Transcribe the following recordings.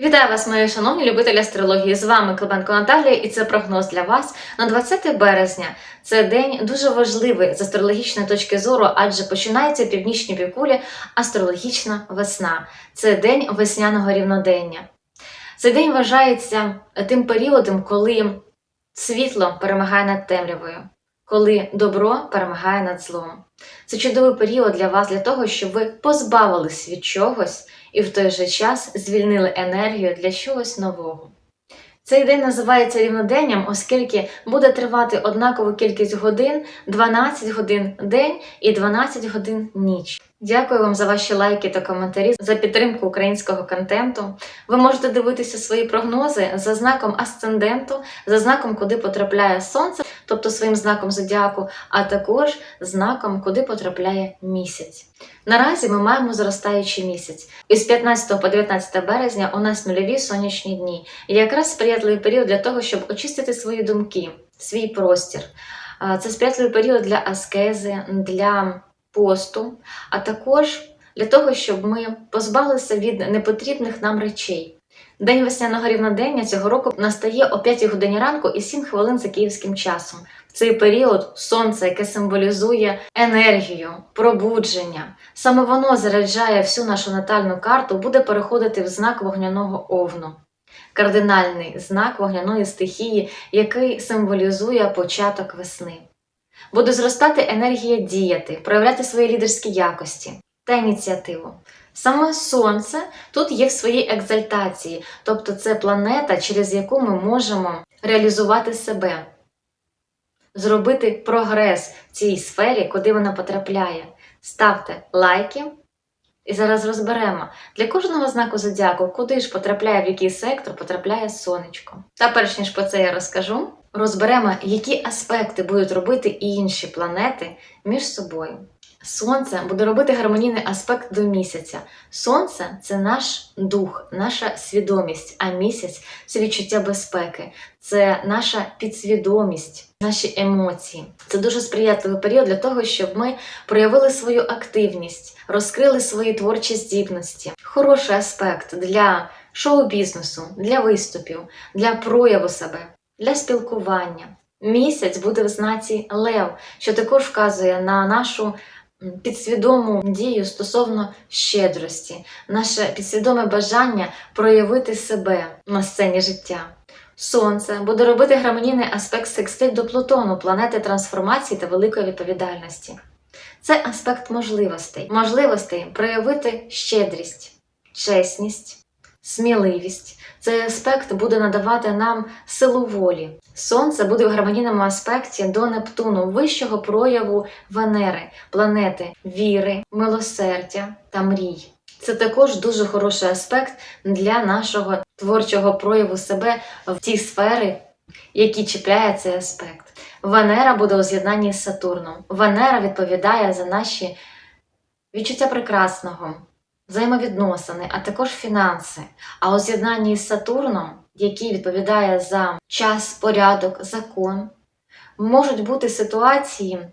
Вітаю вас, мої шановні любителі астрології. З вами Клименко Наталія, і це прогноз для вас на 20 березня. Це день дуже важливий з астрологічної точки зору, адже починається в північній півкулі астрологічна весна. Це день весняного рівнодення. Цей день вважається тим періодом, коли світло перемагає над темрявою, коли добро перемагає над злом. Це чудовий період для вас, для того, щоб ви позбавились від чогось і в той же час звільнили енергію для чогось нового. Цей день називається рівноденням, оскільки буде тривати однакову кількість годин 12 годин день і 12 годин ніч. Дякую вам за ваші лайки та коментарі, за підтримку українського контенту. Ви можете дивитися свої прогнози за знаком асценденту, за знаком, куди потрапляє сонце, тобто своїм знаком зодіаку, а також знаком, куди потрапляє місяць. Наразі ми маємо зростаючий місяць. І з 15 по 19 березня у нас нульові сонячні дні. І якраз сприятливий період для того, щоб очистити свої думки, свій простір. Це сприятливий період для аскези, для посту, а також для того, щоб ми позбавилися від непотрібних нам речей. День весняного рівнодення цього року настає о 5 годині ранку і 7 хвилин за київським часом. В цей період сонце, яке символізує енергію, пробудження, саме воно заряджає всю нашу натальну карту, буде переходити в знак вогняного овну. Кардинальний знак вогняної стихії, який символізує початок весни. Буде зростати енергія діяти, проявляти свої лідерські якості та ініціативу. Саме Сонце тут є в своїй екзальтації, тобто це планета, через яку ми можемо реалізувати себе, зробити прогрес в цій сфері, куди вона потрапляє. Ставте лайки. І зараз розберемо для кожного знаку зодіаку, куди ж потрапляє, в який сектор потрапляє сонечко. Та перш ніж про це я розкажу, розберемо, які аспекти будуть робити інші планети між собою. Сонце буде робити гармонійний аспект до місяця. Сонце це наш дух, наша свідомість, а місяць це відчуття безпеки, це наша підсвідомість, наші емоції. Це дуже сприятливий період для того, щоб ми проявили свою активність, розкрили свої творчі здібності. Хороший аспект для шоу-бізнесу, для виступів, для прояву себе, для спілкування. Місяць буде в знаці Лев, що також вказує на нашу підсвідому дію стосовно щедрості, наше підсвідоме бажання проявити себе на сцені життя. Сонце буде робити гармонійний аспект секстиль до Плутону, планети трансформації та великої відповідальності. Це аспект можливостей, можливостей проявити щедрість, чесність, сміливість. Цей аспект буде надавати нам силу волі. Сонце буде в гармонійному аспекті до Нептуну, вищого прояву Венери, планети віри, милосердя та мрій. Це також дуже хороший аспект для нашого творчого прояву себе в ті сфери, які чіпляє цей аспект. Венера буде у з'єднанні з Сатурном. Венера відповідає за наші відчуття прекрасного, взаємовідносини, а також фінанси. А у з'єднанні з Сатурном, який відповідає за час, порядок, закон, можуть бути ситуації,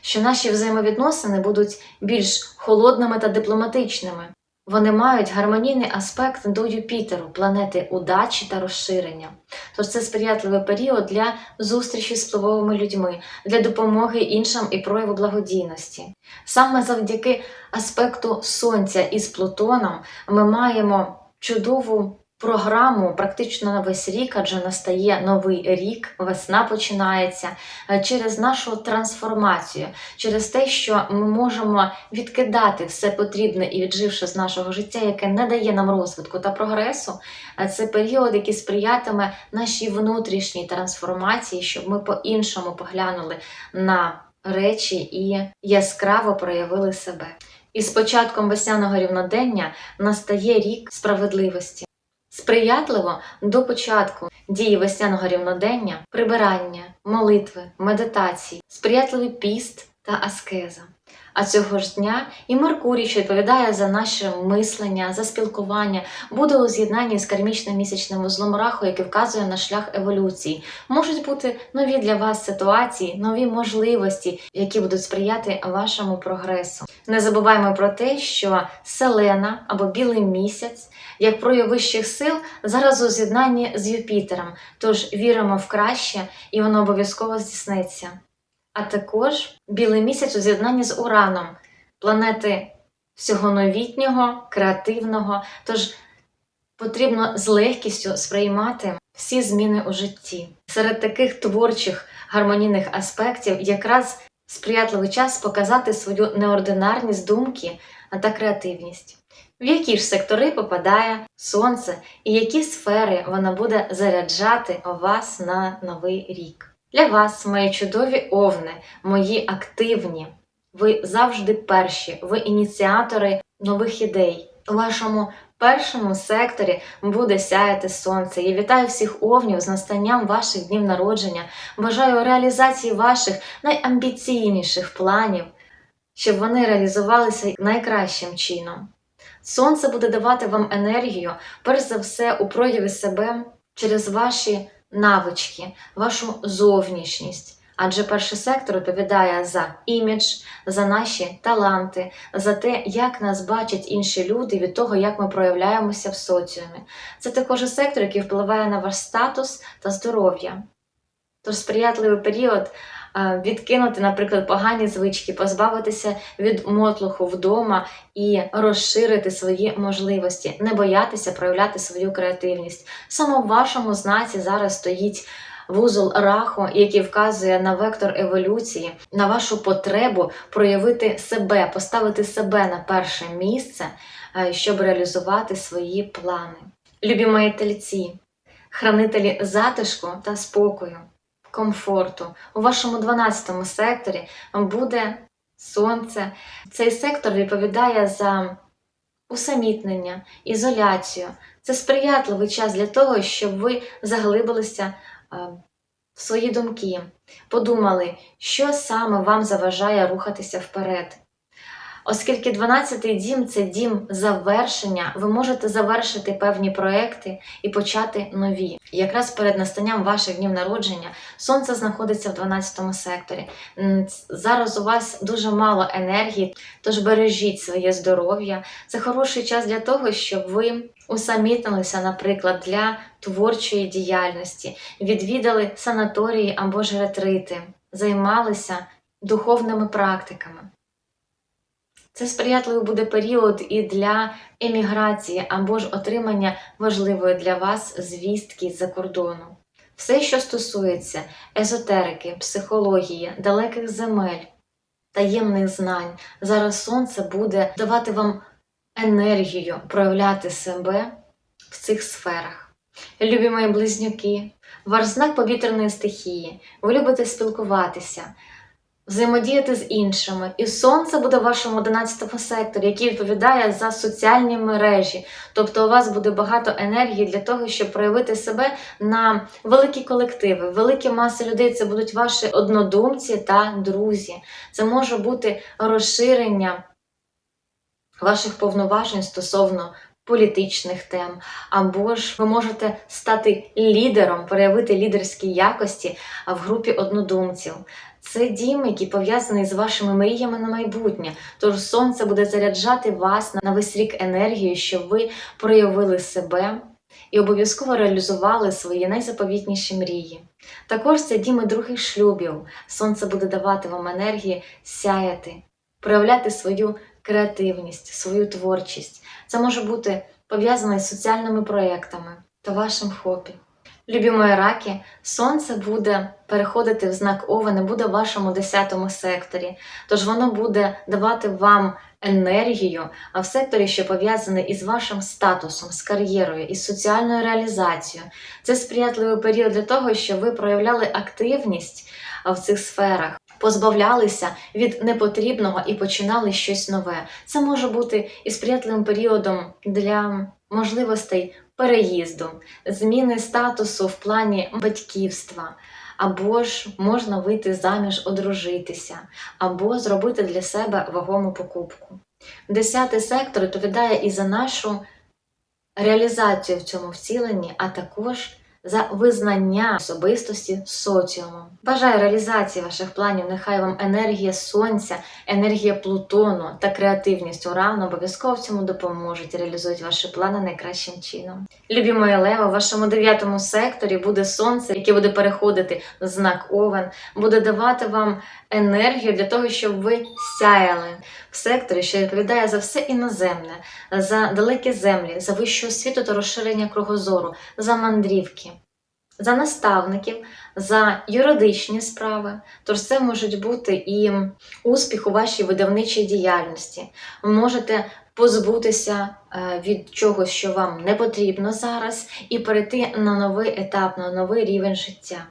що наші взаємовідносини будуть більш холодними та дипломатичними. Вони мають гармонійний аспект до Юпітеру, планети удачі та розширення. Тож це сприятливий період для зустрічі з впливовими людьми, для допомоги іншим і прояву благодійності. Саме завдяки аспекту Сонця із Плутоном ми маємо чудову програму практично на весь рік, адже настає новий рік, весна починається е, через нашу трансформацію, через те, що ми можемо відкидати все потрібне і відживши з нашого життя, яке не дає нам розвитку та прогресу. Е, Це період, який сприятиме нашій внутрішній трансформації, щоб ми по-іншому поглянули на речі і яскраво проявили себе. І з початком весняного рівнодення настає рік справедливості. Сприятливо до початку дії весняного рівнодення, прибирання, молитви, медитації, сприятливий піст та аскеза. А цього ж дня і Меркурій, що відповідає за наше мислення, за спілкування, буде у з'єднанні з кармічним місячним узлом раху, який вказує на шлях еволюції. Можуть бути нові для вас ситуації, нові можливості, які будуть сприяти вашому прогресу. Не забуваємо про те, що селена або білий місяць, як прояв вищих сил, зараз у з'єднанні з Юпітером. Тож віримо в краще, і воно обов'язково здійсниться. А також білий місяць у з'єднанні з Ураном, планети всього новітнього, креативного. Тож потрібно з легкістю сприймати всі зміни у житті. Серед таких творчих гармонійних аспектів якраз сприятливий час показати свою неординарність думки та креативність. В які ж сектори попадає сонце і які сфери воно буде заряджати вас на новий рік. Для вас, мої чудові овни, мої активні, ви завжди перші, ви ініціатори нових ідей. У вашому першому секторі буде сяяти сонце. Я вітаю всіх овнів з настанням ваших днів народження. Бажаю реалізації ваших найамбіційніших планів, щоб вони реалізувалися найкращим чином. Сонце буде давати вам енергію, перш за все, у прояві себе через ваші навички, вашу зовнішність. Адже перший сектор відповідає за імідж, за наші таланти, за те, як нас бачать інші люди від того, як ми проявляємося в соціумі. Це також сектор, який впливає на ваш статус та здоров'я. Тож сприятливий період відкинути, наприклад, погані звички, позбавитися від мотлуху вдома і розширити свої можливості, не боятися проявляти свою креативність. Саме в вашому знаці зараз стоїть вузол раху, який вказує на вектор еволюції, на вашу потребу проявити себе, поставити себе на перше місце, щоб реалізувати свої плани. Любі мої тельці, хранителі затишку та спокою, комфорту. У вашому 12 секторі буде сонце. Цей сектор відповідає за усамітнення, ізоляцію. Це сприятливий час для того, щоб ви заглибилися е, в свої думки, подумали, що саме вам заважає рухатися вперед. Оскільки 12-й дім це дім завершення, ви можете завершити певні проекти і почати нові. Якраз перед настанням ваших днів народження сонце знаходиться в 12 секторі. Зараз у вас дуже мало енергії, тож бережіть своє здоров'я. Це хороший час для того, щоб ви усамітнилися, наприклад, для творчої діяльності, відвідали санаторії або ж ретрити, займалися духовними практиками. Це сприятливий буде період і для еміграції або ж отримання важливої для вас звістки з-за кордону. Все, що стосується езотерики, психології, далеких земель, таємних знань, зараз сонце буде давати вам енергію проявляти себе в цих сферах. Любі мої близнюки, ваш знак повітряної стихії, ви любите спілкуватися, взаємодіяти з іншими. І сонце буде в вашому 11 секторі, який відповідає за соціальні мережі. Тобто у вас буде багато енергії для того, щоб проявити себе на великі колективи, великі маси людей. Це будуть ваші однодумці та друзі. Це може бути розширення ваших повноважень стосовно політичних тем, або ж ви можете стати лідером, проявити лідерські якості в групі однодумців. Це дім, який пов'язаний з вашими мріями на майбутнє. Тож сонце буде заряджати вас на весь рік енергію, щоб ви проявили себе і обов'язково реалізували свої найзаповітніші мрії. Також це дім і других шлюбів. Сонце буде давати вам енергії сяяти, проявляти свою креативність, свою творчість. Це може бути пов'язано із соціальними проєктами та вашим хобі. Любі мої раки, сонце буде переходити в знак Овени, буде в вашому 10 секторі. Тож воно буде давати вам енергію, а в секторі, що пов'язаний із вашим статусом, з кар'єрою, із соціальною реалізацією. Це сприятливий період для того, щоб ви проявляли активність в цих сферах. Позбавлялися від непотрібного і починали щось нове. Це може бути і сприятливим періодом для можливостей переїзду, зміни статусу в плані батьківства, або ж можна вийти заміж, одружитися, або зробити для себе вагому покупку. Десятий сектор відповідає і за нашу реалізацію в цьому вціленні, а також за визнання особистості соціумом. Бажаю реалізації ваших планів. Нехай вам енергія сонця, енергія Плутону та креативність Урану обов'язково в цьому допоможуть реалізують ваші плани найкращим чином. Любі мої лева, в вашому дев'ятому секторі буде сонце, яке буде переходити в знак Овен, буде давати вам енергію для того, щоб ви сяяли в секторі, що відповідає за все іноземне, за далекі землі, за вищу освіту та розширення кругозору, за мандрівки, за наставників, за юридичні справи. Тож це можуть бути і успіх у вашій видавничій діяльності. Ви можете позбутися е, від чогось, що вам не потрібно зараз, і перейти на новий етап, на новий рівень життя.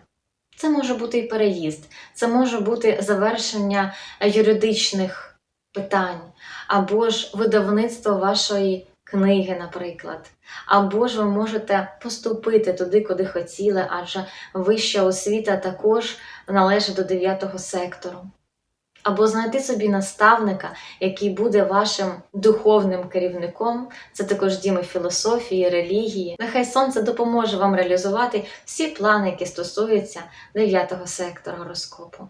Це може бути і переїзд, це може бути завершення юридичних питань, або ж видавництво вашої книги, наприклад. Або ж ви можете поступити туди, куди хотіли, адже вища освіта також належить до 9 сектору. Або знайти собі наставника, який буде вашим духовним керівником, це також діми філософії, релігії. Нехай сонце допоможе вам реалізувати всі плани, які стосуються 9 сектора гороскопу.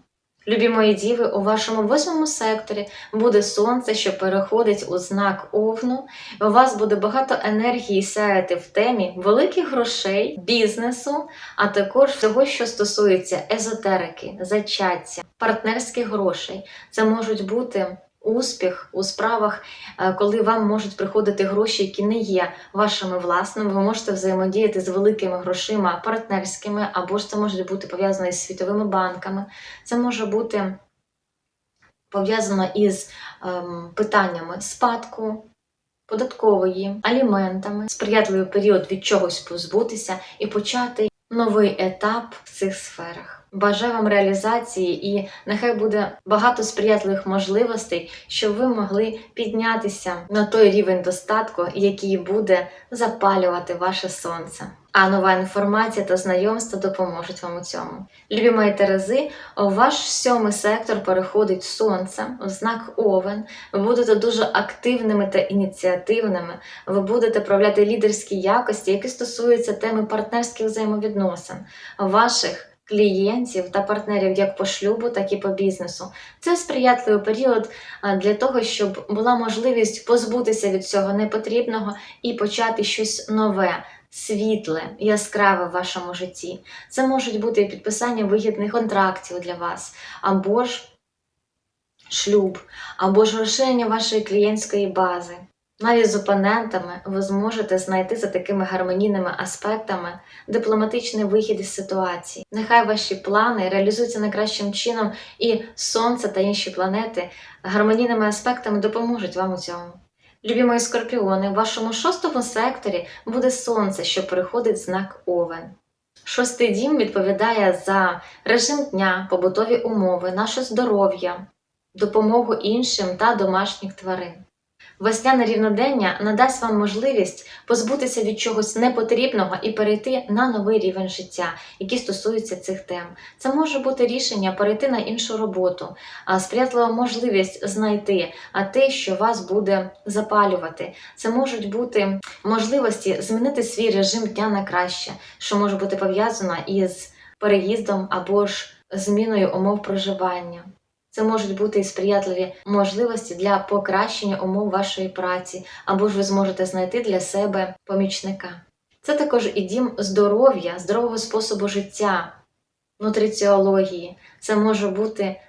Любі мої діви, у вашому восьмому секторі буде сонце, що переходить у знак Овну. У вас буде багато енергії сяяти в темі великих грошей, бізнесу, а також всього, що стосується езотерики, зачаття, партнерських грошей. Це можуть бути успіх у справах, е, коли вам можуть приходити гроші, які не є вашими власними. Ви можете взаємодіяти з великими грошима партнерськими, або ж це може бути пов'язано із світовими банками. Це може бути пов'язано із ем, питаннями спадку. Податкової, аліментами, сприятливий період від чогось позбутися і почати новий етап в цих сферах. Бажаю вам реалізації і нехай буде багато сприятливих можливостей, щоб ви могли піднятися на той рівень достатку, який буде запалювати ваше сонце. А нова інформація та знайомства допоможуть вам у цьому. Любі мої Терези, у ваш сьомий сектор переходить сонце, у знак Овен. Ви будете дуже активними та ініціативними. Ви будете проявляти лідерські якості, які стосуються теми партнерських взаємовідносин, ваших клієнтів та партнерів як по шлюбу, так і по бізнесу. Це сприятливий період для того, щоб була можливість позбутися від цього непотрібного і почати щось нове. Світле, яскраве в вашому житті. Це можуть бути підписання вигідних контрактів для вас, або ж шлюб, або ж розширення вашої клієнтської бази. Навіть з опонентами ви зможете знайти за такими гармонійними аспектами дипломатичний вихід із ситуації. Нехай ваші плани реалізуються найкращим чином, і Сонце та інші планети гармонійними аспектами допоможуть вам у цьому. Любі мої скорпіони, в вашому шостому секторі буде сонце, що переходить в знак Овен. Шостий дім відповідає за режим дня, побутові умови, наше здоров'я, допомогу іншим та домашніх тварин. Весняне рівнодення надасть вам можливість позбутися від чогось непотрібного і перейти на новий рівень життя, який стосується цих тем. Це може бути рішення перейти на іншу роботу, сприятлива можливість знайти те, що вас буде запалювати. Це можуть бути можливості змінити свій режим дня на краще, що може бути пов'язано із переїздом або ж зміною умов проживання. Це можуть бути і сприятливі можливості для покращення умов вашої праці, або ж ви зможете знайти для себе помічника. Це також і дім здоров'я, здорового способу життя, нутриціології. Це може бути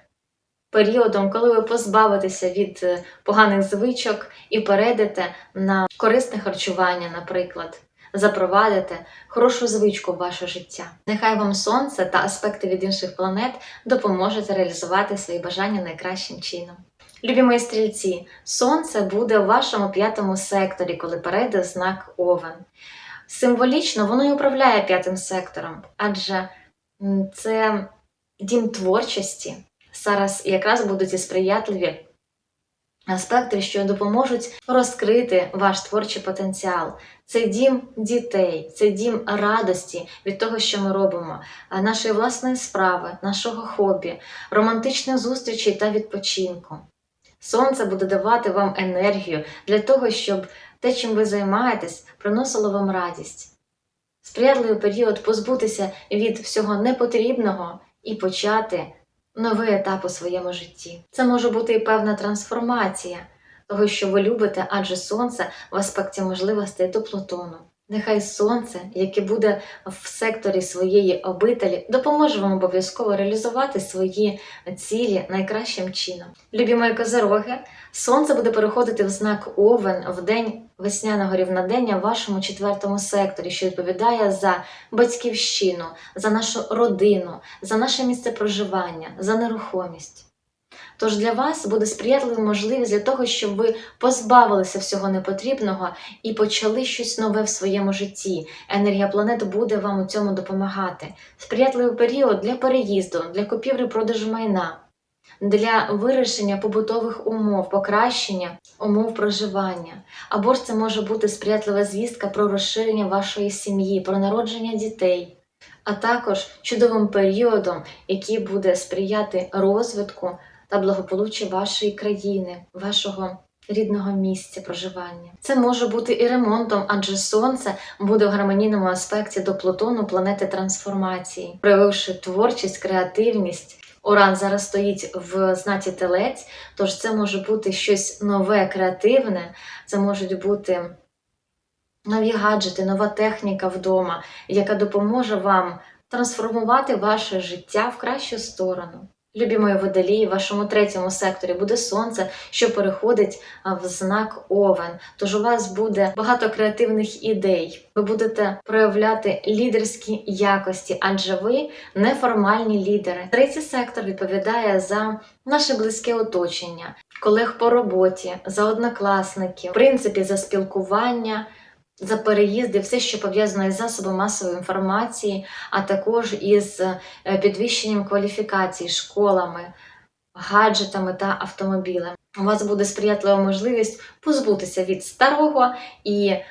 періодом, коли ви позбавитеся від е, поганих звичок і перейдете на корисне харчування, наприклад. Запровадите хорошу звичку в ваше життя. Нехай вам сонце та аспекти від інших планет допоможуть реалізувати свої бажання найкращим чином. Любі мої стрільці, сонце буде в вашому п'ятому секторі, коли перейде знак Овен. Символічно воно і управляє п'ятим сектором, адже це дім творчості. Зараз якраз будуть і сприятливі аспекти, що допоможуть розкрити ваш творчий потенціал. Це дім дітей, це дім радості від того, що ми робимо, нашої власної справи, нашого хобі, романтичних зустрічей та відпочинку. Сонце буде давати вам енергію для того, щоб те, чим ви займаєтесь, приносило вам радість. Сприятливий період позбутися від всього непотрібного і почати новий етап у своєму житті. Це може бути і певна трансформація того, що ви любите, адже сонце в аспекті можливостей до Плутону. Нехай сонце, яке буде в секторі своєї обителі, допоможе вам обов'язково реалізувати свої цілі найкращим чином. Любі мої козероги, сонце буде переходити в знак Овен в день весняного рівнодення в вашому четвертому секторі, що відповідає за батьківщину, за нашу родину, за наше місце проживання, за нерухомість. Тож для вас буде сприятливою можливість для того, щоб ви позбавилися всього непотрібного і почали щось нове в своєму житті. Енергія планет буде вам у цьому допомагати. Сприятливий період для переїзду, для купівлі продажу майна, для вирішення побутових умов, покращення умов проживання. Або ж це може бути сприятлива звістка про розширення вашої сім'ї, про народження дітей. А також чудовим періодом, який буде сприяти розвитку та благополуччя вашої країни, вашого рідного місця проживання. Це може бути і ремонтом, адже сонце буде в гармонійному аспекті до Плутону планети трансформації, проявивши творчість, креативність. Уран зараз стоїть в знаці телець, тож це може бути щось нове, креативне, це можуть бути нові гаджети, нова техніка вдома, яка допоможе вам трансформувати ваше життя в кращу сторону. Любі мої водолії, в вашому третьому секторі буде сонце, що переходить в знак Овен. Тож у вас буде багато креативних ідей. Ви будете проявляти лідерські якості, адже ви неформальні лідери. Третій сектор відповідає за наше близьке оточення, колег по роботі, за однокласників, в принципі, за спілкування. За переїзди, все, що пов'язано із засобами масової інформації, а також із е, підвищенням кваліфікації, школами, гаджетами та автомобілями. У вас буде сприятлива можливість позбутися від старого і е,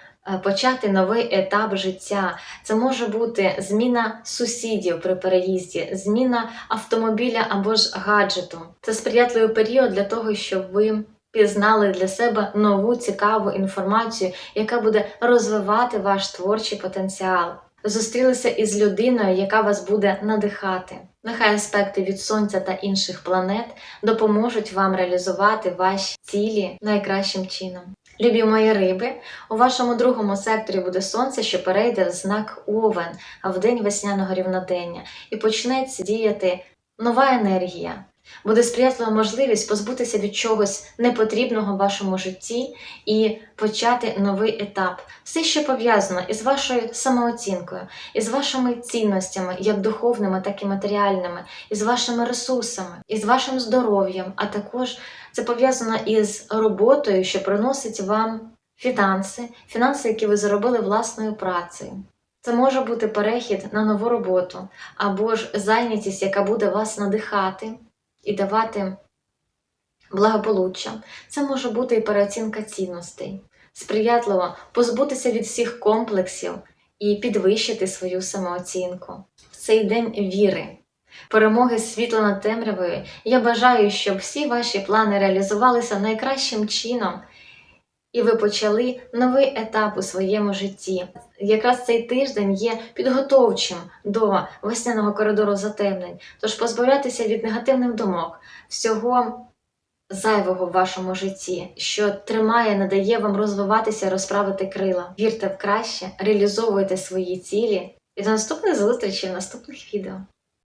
почати новий етап життя. Це може бути зміна сусідів при переїзді, зміна автомобіля або ж гаджету. Це сприятливий період для того, щоб ви пізнали для себе нову цікаву інформацію, яка буде розвивати ваш творчий потенціал. Зустрілися із людиною, яка вас буде надихати. Нехай аспекти від сонця та інших планет допоможуть вам реалізувати ваші цілі найкращим чином. Любі мої риби, у вашому другому секторі буде сонце, що перейде в знак Овен в день весняного рівнодення, і почнеться діяти нова енергія. Буде сприятлива можливість позбутися від чогось непотрібного в вашому житті і почати новий етап. Все, що пов'язано із вашою самооцінкою, із вашими цінностями, як духовними, так і матеріальними, із вашими ресурсами, із вашим здоров'ям, а також це пов'язано із роботою, що приносить вам фінанси, фінанси, які ви заробили власною працею. Це може бути перехід на нову роботу або ж зайнятість, яка буде вас надихати і давати благополуччя. Це може бути і переоцінка цінностей, сприятливо позбутися від всіх комплексів і підвищити свою самооцінку. В цей день віри, перемоги світла над темрявою. Я бажаю, щоб всі ваші плани реалізувалися найкращим чином. І ви почали новий етап у своєму житті. Якраз цей тиждень є підготовчим до весняного коридору затемнень. Тож позбавлятися від негативних думок, всього зайвого в вашому житті, що тримає, не дає вам розвиватися, розправити крила. Вірте в краще, реалізовуйте свої цілі. І до наступних зустрічей в наступних відео.